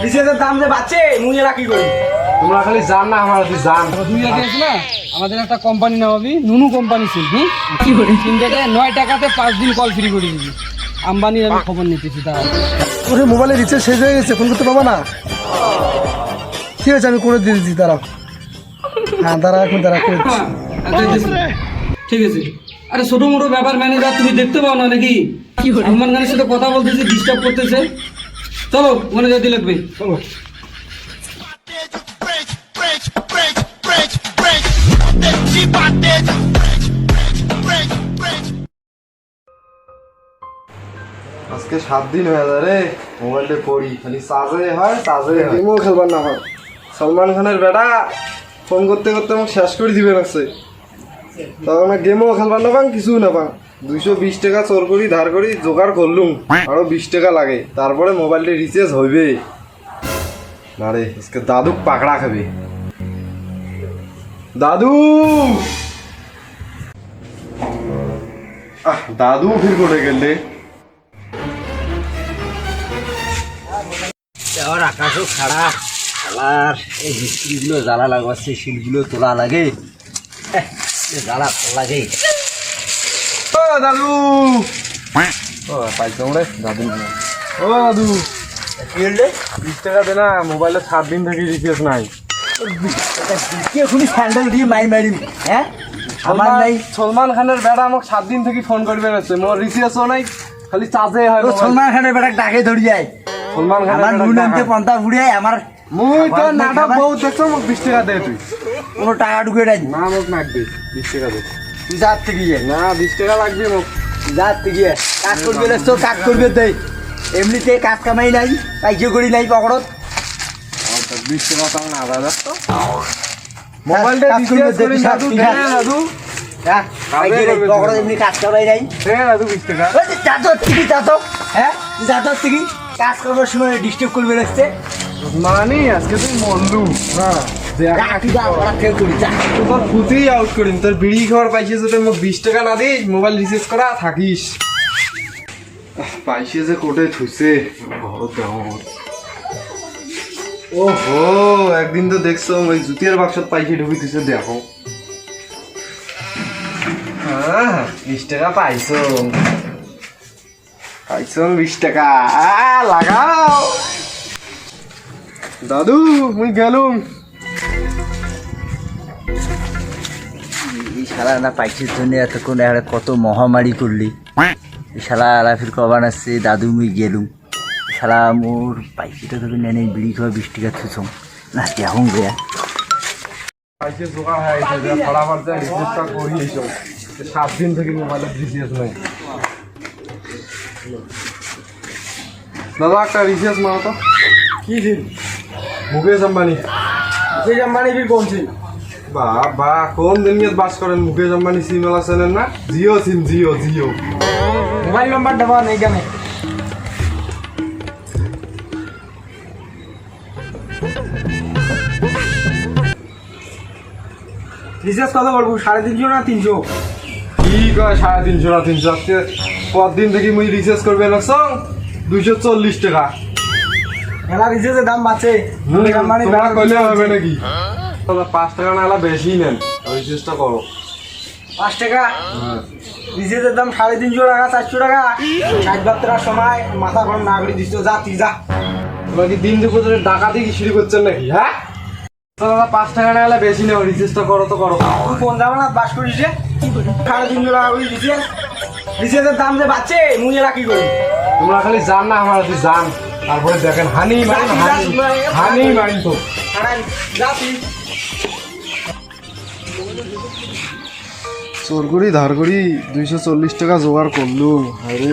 রিচার্জের দাম যে বাড়ছে মুই এরা কি করি? তোমরা খালি জান না আমার তুই জান। দুই আগে না? আমাদের একটা কোম্পানি নামাবি নুনু কোম্পানি ছিল হুম? কি করে? তিন থেকে নয় টাকাতে পাঁচ দিন কল ফ্রি করে দিবি আম্বানির আমি খবর নিতেছি তারা ওরে মোবাইলে রিচার্জ শেষ হয়ে গেছে ফোন করতে পারবা না? ঠিক আছে আমি করে দিয়ে দিচ্ছি দাঁড়াও। হ্যাঁ দাঁড়া এখন দাঁড়া করে। ঠিক আছে। আরে ছোট মোটো ব্যাপার ম্যানেজার তুমি দেখতে পাও না নাকি? সালমান খানের সাথে কথা বলতেছে ডিস্টার্ব করতেছে। চলো ওখানে যেতে লাগবে। চলো. আজকে সাত দিন হয়ে যায় রে মোবাইলটা পড়ি খালি চার্জে হয় চার্জে গেমও খেলবার না হয়। সলমান খানের বেটা ফোন করতে করতে আমাকে শেষ করে দিবে রাখছে তখন গেমও খেলবার না পাং কিছু না পাং দুইশো বিশ টাকা চোর করি, ধার করি, জোগাড় করলুম। আরও বিশ টাকা লাগে। তারপরে মোবাইলটা রিচার্জ হইবে। না রে আজকে দাদুক পাকড়া খাবে। দাদু! আহ, দাদু ফির করে গেলে আর আকাশও খাড়া। খালার এই মিস্ত্রিগুলো জ্বালা লাগাচ্ছে, শিলগুলো তোলা লাগে। জ্বালা লাগে। দাদু। ও পাইছো রে দাদু ও দাদু। কি হলে বিশ টাকা দে না মোবাইলে সাত দিন থেকে রিচার্জ নাই। স্যান্ডেল দিয়ে মাই মারিম হ্যাঁ? আমার নাই। সলমান খানের বেড়া আমাকে সাত দিন থেকে ফোন করবে আছে মোর রিচার্জও নাই খালি চার্জে হয়। সলমান খানের বেটা ডাকে ধরি যায় সলমান খানের আমার নুন। আনতে পন্থা ফুড়ে আমার মুই তো নাটক। বহুত দেখছ মোক বিশ টাকা দে তুই। কোনো টাকা ঢুকে না মোক নাক দে বিশ টাকা দে। যার থেকে না বিশ টাকা লাগবে মোক। যার থেকে কাজ করবে লাগছো কাজ করবে দেই। এমনিতে কাজ কামাই নাই কাইজে করি নাই পকড়ত। বিশ টাকা তাও না দাদা। মোবাইলটা করি। না হ্যাঁ পকড়ত এমনি কাজ কামাই নাই। বিশ টাকা। থেকে হ্যাঁ থেকে। কাজ করবার সময় ডিস্টার্ব করবে মানি আজকে তুই মন্দু হ্যাঁ। আউট করিম তোর বিড়ি মোক বিশ টাকা মোবাইল রিচার্জ করা থাকিস। পাইছে যে থুইছে। একদিন তো দেখছ ওই জুতিয়ার বাক্সত পাইছে, ঢুকি থুইছে, দেখো। বিশ টাকা পাইছো। পাইছো বিশ টাকা। লাগাও। দাদু, মুই গেলুম। শালা না পাইছিস জন্য এতক্ষণ একটা কত মহামারী করলি? শালা আলাফির কবান আসছে দাদু মুই গেলুম। শালা মোর পাইছিটা তোকে নেনে বিড়ি খাওয়া বিশ টাকা থুছম না দেখুন গে পাইছে জোগাড় হয়ে গেছে যে ফটাফট যা রিচার্জটা করি এইসব যে সাত দিন থেকে মোবাইলে নাই। দাদা একটা রিচার্জ মারো তো। কি দিন? মুকেশ আম্বানি। সেই আম্বানি বি কোন ছিল বা বা কোন দুনিয়াত বাস করেন? মুকেশ আম্বানি সিম চেনেন না Jio SIM Jio Jio mobile number দেওয়া নেই কেন রিচার্জ কত বলব? সাড়ে তিনশো না তিনশো? কি কয় সাড়ে তিনশো না তিনশো? আজকে পর দিন থেকে মুই রিচার্জ করবে লাগছো দুইশো চল্লিশ টাকা। মেলা রিচার্জের দাম বাড়ছে। আম্বানি তোমরা কইলে হবে নাকি? পাঁচ টাকা না বেশি নেন। রিচার্জটা করো। পাঁচ টাকা? রিচার্জের দাম সাড়ে তিনশো টাকা চারশো টাকা। ষাট বাত্তরার সময় মাথা গরম না করে দিচ্ছ যা তুই যা। তোমরা কি দিন দুপুর ডাকাতি কি শুরু করছেন নাকি? হ্যাঁ? দাদা পাঁচ টাকা না হলে বেশি নেও রিচার্জটা করো তো করো। তুই কোন যাব না বাস করিস রে? সাড়ে তিনশো টাকা করে রিচার্জ রিচার্জের দাম যে বাড়ছে মুই এরা কি করি। তোমরা খালি জান না আমার তুই জান তারপরে দেখেন হানি মারিন হানি হানি মারিন তো। যা তুই চোর করি ধার করি দুইশো চল্লিশ টাকা জোগাড় করলু। আরে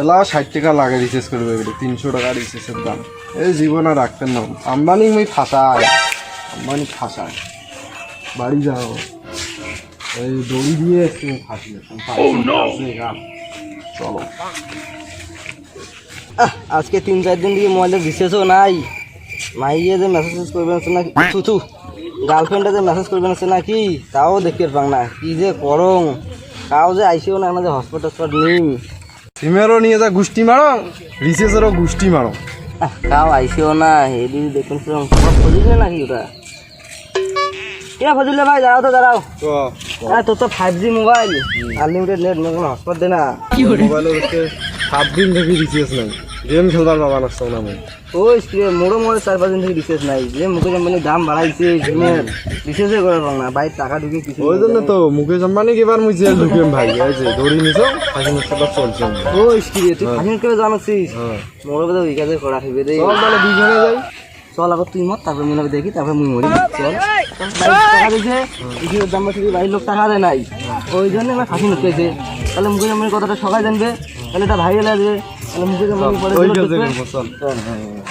এলা ষাট টাকা লাগে রিচার্জ করবে গেলে তিনশো টাকা রিচার্জের দাম। এই জীবন আর রাখতেন না। আম্বানি মই ফাঁসায় আম্বানি ফাঁসায় বাড়ি যাও। এই দড়ি দিয়ে তুমি ফাঁসি চলো। আজকে তিন চার দিন দিয়ে মোবাইলের রিচার্জও নাই। মাইয়ে যে মেসেজ করবেন না থুথু গার্লফ্রেন্ডে যে মেসেজ করবেন নাকি? তাও দেখতে পাং না। কি যে করং? তাও যে আইসিও না যে হসপিটাল হসপিটাল নিম সিমেরও নিয়ে যা গুষ্টি মারো রিচার্জেরও গুষ্টি মারো। কাউ আইসেও না এদি দেখুন সব ফজিলে নাকি ওটা? কে ফজিলে ভাই? দাঁড়াও তো দাঁড়াও। আরে তোর তো five G mobile unlimited net কোনো হসপিটাল দে না। মোবাইলে হচ্ছে সাত দিন থেকে রিচার্জ নাই। গেম খেলবার বাবা নাচতাম না আমি ওই স্ক্রিনে মোড়ো মোড়ো চার পাঁচ দিন থেকে নাই। যে মুকেশ আম্বানি দাম বাড়াইছে গেমের রিচার্জে করে পাও না। বাইর টাকা ঢুকে কিছু ওই জন্য তো মুকেশ আম্বানি এবার মুই জেল ঢুকিম ভাই এই যে দড়ি নিছো ফাঁসি নষ্ট চলছে। ওই স্ক্রিনে তুই ফাঁসিন করে জানাচ্ছিস হ্যাঁ। মোড়ো কথা ওই কাজে করা হইবে রে। চল তাহলে দুইজনে যাই। চল আবার তুই মত তারপরে মনে হবে দেখি তারপরে মুই মরি। চল। টাকা দিয়েছে ইসির দাম বেশি বাড়ির লোক টাকা দেয় নাই। ওই জন্য আমার ফাঁসি নুকেছে তাহলে মুকেশ আম্বানি কথাটা সবাই জানবে তাহলে এটা ভাইরাল আসবে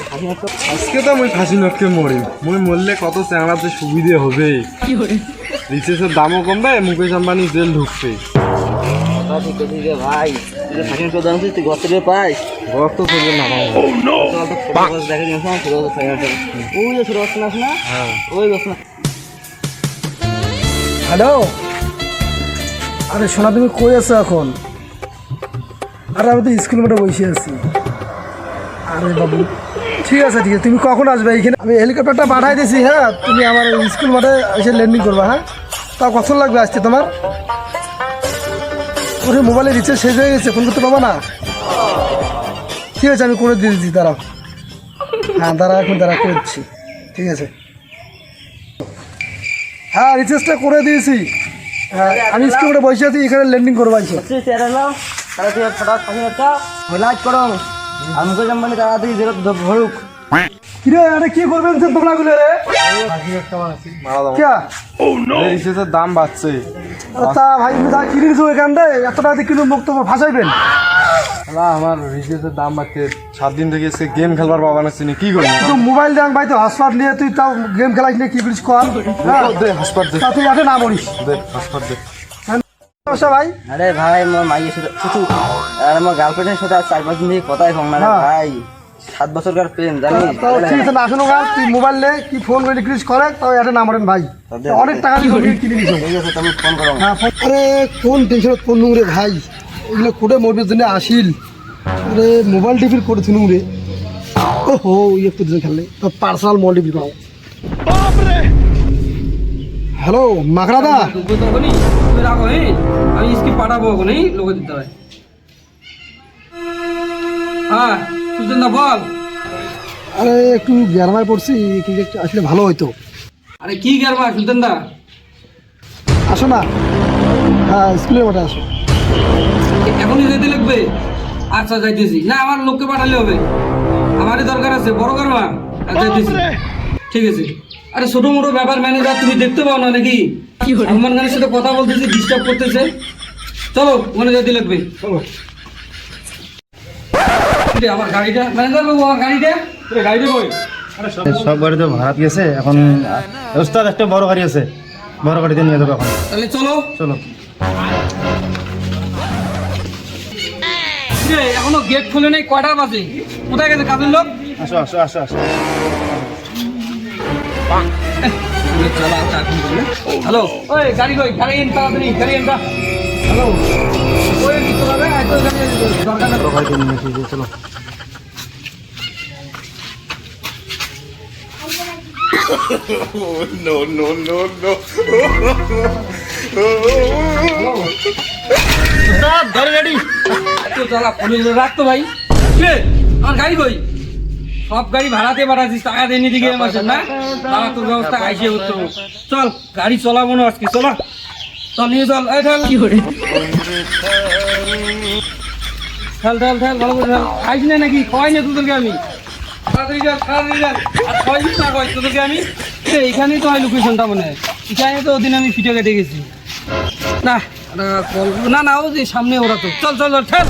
ফাঁসি নাটক আজকে তো মুই ফাঁসি নটকে মরি। মুই মরলে কত চ্যাংড়াতে সুবিধে হবে? রিচার্জের দামও কমবে মুকেশ আম্বানি জেল ভাই। তুই গত না দেখে ওই যে না? হ্যাঁ। ওই হ্যালো? আরে সোনা তুমি কই আছো এখন? আরে আমি তো স্কুল মাঠে বসে আছি। আরে বাবু, ঠিক আছে ঠিক আছে। তুমি কখন আসবে এইখানে আমি হেলিকপ্টারটা পাঠাই দিয়েছি হ্যাঁ? তুমি আমার স্কুল মাঠে এসে ল্যান্ডিং করবা হ্যাঁ? তাও কখন লাগবে আসতে তোমার? ওরে মোবাইলে রিচার্জ শেষ হয়ে গেছে ফোন করতে পারব না? ঠিক আছে, আমি করে দিয়ে দিচ্ছি দাঁড়াও। হ্যাঁ দাঁড়া, এখন দাঁড়া করে দিচ্ছি ঠিক আছে। হ্যাঁ রিচার্জটা করে দিয়েছি। হ্যাঁ আমি স্কুল মাঠে বসে আছি, এখানে ল্যান্ডিং করব তুই তাহলে তুই ফটো লাইক করো। আম্বানি তাড়াতাড়ি জেলে ভরুক কিরে আরে কি করবেন স্যার তোমরা গুলো রে দাম বাড়ছে। তা ভাই তুমি তা কিনে দিছো এখান থেকে? এত টাকা কিলো মুখ তোমার ফাঁসাইবেন। না আমার দাম বাড়ছে। সাত দিন থেকে এসে গেম খেলবার বাবা নাচছি কি করি তো মোবাইল দেন ভাই তো হসপাত নিয়ে তুই তাও গেম খেলাইস নিয়ে কি করিস কর। হ্যাঁ দে হাসপাত দে। তা তুই না মরিস দে হাসপাত দে। সমস্যা ভাই। আরে ভাই মোর মাইয়ের সাথে শুধু আর আমার গার্লফ্রেন্ডের সাথে আজ চার পাঁচ দিন থেকে কথাই কম না রে। ভাই। সাত বছরকার প্রেম জানিস? তাও ঠিক আছে না আসুন গা তুই মোবাইল নে কি ফোন করে করে তাও এটা না মরেন ভাই। অনেক টাকা দিয়ে কিনে দিছো ঠিক আছে তুমি ফোন করো। হ্যাঁ আরে কোন টেনশন নুরে ভাই? এগুলো কোটে মরবে জন্য আসিল। আরে মোবাইল থুনু রে। ইয়ে খেললে। তো পার্সোনাল মোবাইল টিপি পাও। হ্যালো মাকড়াদা। আমি স্কিপ পাঠাবো ওখানে লোকে দিতে হয় হ্যাঁ সুজন দা বল। আরে একটু গ্যারমায় পড়ছি কিন্তু একটু আসলে ভালো হইতো। আরে কি গেরমা সুলতান দা? আসো না। হ্যাঁ স্কুলের মাঠে আসো। এখনই যেতে লাগবে? আচ্ছা যাইতেছি। না আমার লোককে পাঠালে হবে। আমারই দরকার আছে বড় গেরমা আচ্ছা যাইতেছি। ঠিক আছে। আরে ছোট মোটো ব্যাপার ম্যানেজার তুমি দেখতে পাও না নাকি? সলমান খানের সাথে কথা বলতেছে ডিস্টার্ব করতেছে। চলো ওখানে যেতে লাগবে। চলো। আমার গাড়িটা। ম্যানেজার বাবু আমার গাড়িটা? গাড়িটা কই? সব গাড়ি তো ভাড়াত গেছে এখন ওস্তাদ একটা বড় গাড়ি আছে। বড় গাড়িতে নিয়ে যাব এখন। তাহলে চলো। চলো। এখনও গেট খুলে নেই কয়টা বাজে? কোথায় গেছে কাজের লোক? আসো আসো আসো আসো। হ্যালো ওই গাড়ি কই? গাড়ি এন তাড়াতাড়ি গাড়ি এন হ্যালো ওই কি চলাবে এত গাড়ি দরকার না। বড় গাড়িতে নিয়ে চলো। চালা পুলিশ রাখতো ভাই। আমার গাড়ি কই? সব গাড়ি ভাড়াতে পাঠাচ্ছিস টাকা দেয়নি দিকে মাসের না? তারা তোর ব্যবস্থা আইসে হতো চল গাড়ি চলাবো না আজকে চলা। চল নিয়ে চল। এই ঠেল। কি করে ঠেল ঠেল ঠেল ভালো করে ঠেল। খাইস না নাকি? খাওয়াই না তোদেরকে আমি। তাড়াতাড়ি যান তাড়াতাড়ি যান আর খাওয়াইস না খাওয়াই তোদেরকে আমি। এ, এখানেই তো হয় লোকেশনটা মনে হয়। এখানে তো ওদিন আমি ফিটে কেটে গেছি। না ওটা না না ও যে সামনে ওরা তো। চল চল চল ঠেল।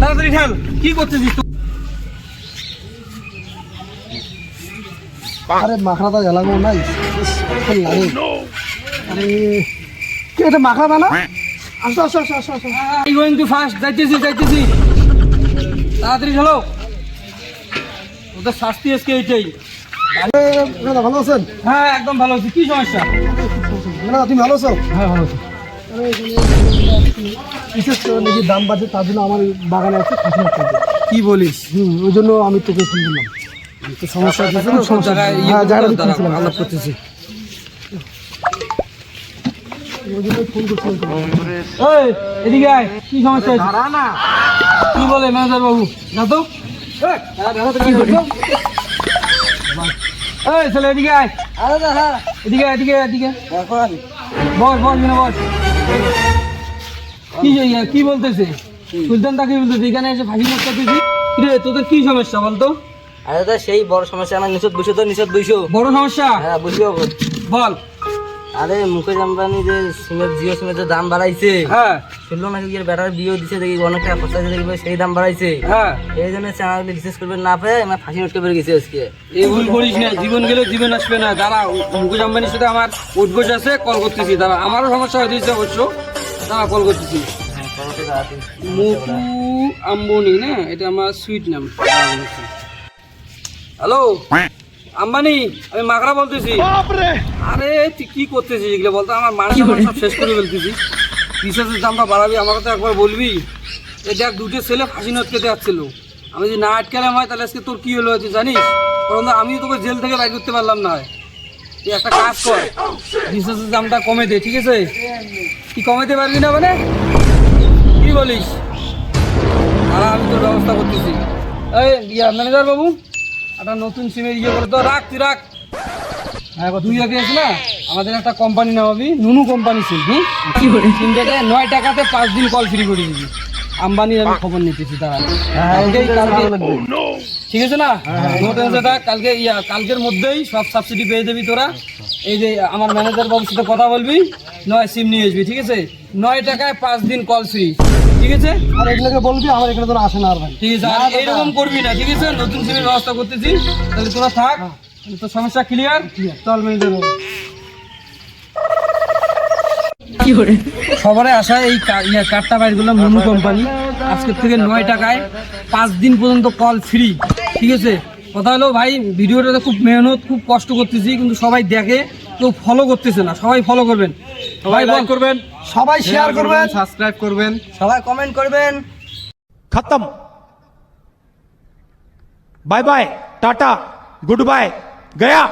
তাড়াতাড়ি ঠেল। কি করতেছিস আরে মাখরাদা জ্বালানো নাই লাগে? আরে কি এটা মাখরাদা না? আসো আসো আসো আসো আসো। আই গোয়িং টু ফাস্ট যাইতেছি যাইতেছি। তাড়াতাড়ি চলো। ওদের শাস্তি আজকে এইটাই। আরে, মাখরাদা, ভালো আছেন? হ্যাঁ একদম ভালো আছি। কি সমস্যা? তুমি ভালো আছো? হ্যাঁ ভালো আছি। বিশেষ করে নাকি দাম বাড়ছে তার জন্য আমার বাগানে আছে কি বলিস? হুম ওই জন্য আমি তোকে ফোন সমস্যা ইয়ে হ্যাঁ। আলাপ করতেছি। এদিকে আয় কি সমস্যা কি বলে ম্যানেজার বাবু? না তো? কি এই ছেলে এদিকে আয়। এদিকে এদিকে এদিকে বস বস। বিনা বস কি কি বলতেছে? সুলতান তাকে বলতেছে? এখানে এসে ফাঁসি করতেছি রে তোদের কি সমস্যা বলতো? আরে দাদা সেই বড় সমস্যা আমার নিষেধ বসে তো নিষেধ বইসো বড় সমস্যা? হ্যাঁ বুঝিও বল। আরে মুকেশ আম্বানি যে সিমেন্ট জিও সিমেন্টের দাম বাড়াইছে হ্যাঁ। শুনলো নাকি এর ব্যাটার বিয়ে দিছে দেখি অনেক টাকা খরচা হয়েছে দেখি সেই দাম বাড়াইছে। হ্যাঁ। এই জন্য চ্যানেলগুলি বিশেষ করবে না পেয়ে আমার ফাঁসি উঠকে বেড়ে গেছে আজকে। এই ভুল করিস না জীবন গেলে জীবন আসবে না। দাঁড়া মুকেশ আম্বানির সাথে আমার উঠবোস আছে কল করতেছি। দাঁড়া আমারও সমস্যা হয়েছে অবশ্য। দাঁড়া কল করতেছি। মুকু আম্বানি না এটা আমার সুইট নাম হ্যালো? আম্বানি আমি মাকড়া বলতেছি। আরে তুই কি করতেছিস এগুলো বলতো? আমার মানুষ সব শেষ করে ফেলতেছি রিসার্চের দামটা বাড়াবি আমাকে তো একবার বলবি। এই দেখ দুটো ছেলে ফাঁসি নটকেতে যাচ্ছিল আমি যদি না আটকালাম হয় তাহলে আজকে তোর কি হলো তুই জানিস? কারণ আমি তোকে জেল থেকে বাইর করতে পারলাম না। তুই একটা কাজ কর। রিসার্চের দামটা কমে দে ঠিক আছে? কি কমাতে পারবি না মানে? কি বলিস? আর আমি তোর ব্যবস্থা করতেছি। এই ইয়া ম্যানেজার বাবু? একটা নতুন সিমের ইয়ে করে তো রাখ তুই রাখ। হ্যাঁ তুই আগে না? আমাদের একটা কোম্পানি নামাবি নুনু কোম্পানি সিম হুম? কি করে সিমটাকে নয় টাকাতে পাঁচ দিন কল ফ্রি করে দিবি। আম্বানির আমি খবর নিতেছি তারা ঠিক আছে না? যেটা কালকে ইয়া কালকের মধ্যেই সব সাবসিডি পেয়ে যাবি তোরা। এই যে আমার ম্যানেজার বাবুর সাথে কথা বলবি নয় সিম নিয়ে আসবি ঠিক আছে? নয় টাকায় পাঁচ দিন কল ফ্রি ঠিক আছে? আর এগুলোকে বলবি আমার এখানে তোরা আসে না আর ভাই। ঠিক আছে আর এরকম করবি না ঠিক আছে? নতুন সিমের ব্যবস্থা করতেছি। তাহলে তোরা থাক তোর সমস্যা ক্লিয়ার চল ম্যানেজার বাবু সবারে আসা এই কা- ইয়া কার্ডটা বাইর করলাম মুনু কোম্পানি আজকের থেকে নয় টাকায় পাঁচ দিন পর্যন্ত কল ফ্রি ঠিক আছে? কথা হলো ভাই ভিডিওটাতে খুব মেহনত খুব কষ্ট করতেছি কিন্তু সবাই দেখে কেউ ফলো করতেছে না। সবাই ফলো করবেন। সবাই লাইক করবেন সবাই শেয়ার করবেন সাবস্ক্রাইব করবেন। সবাই কমেন্ট করবেন। খতম। Bye bye tata good bye Gaya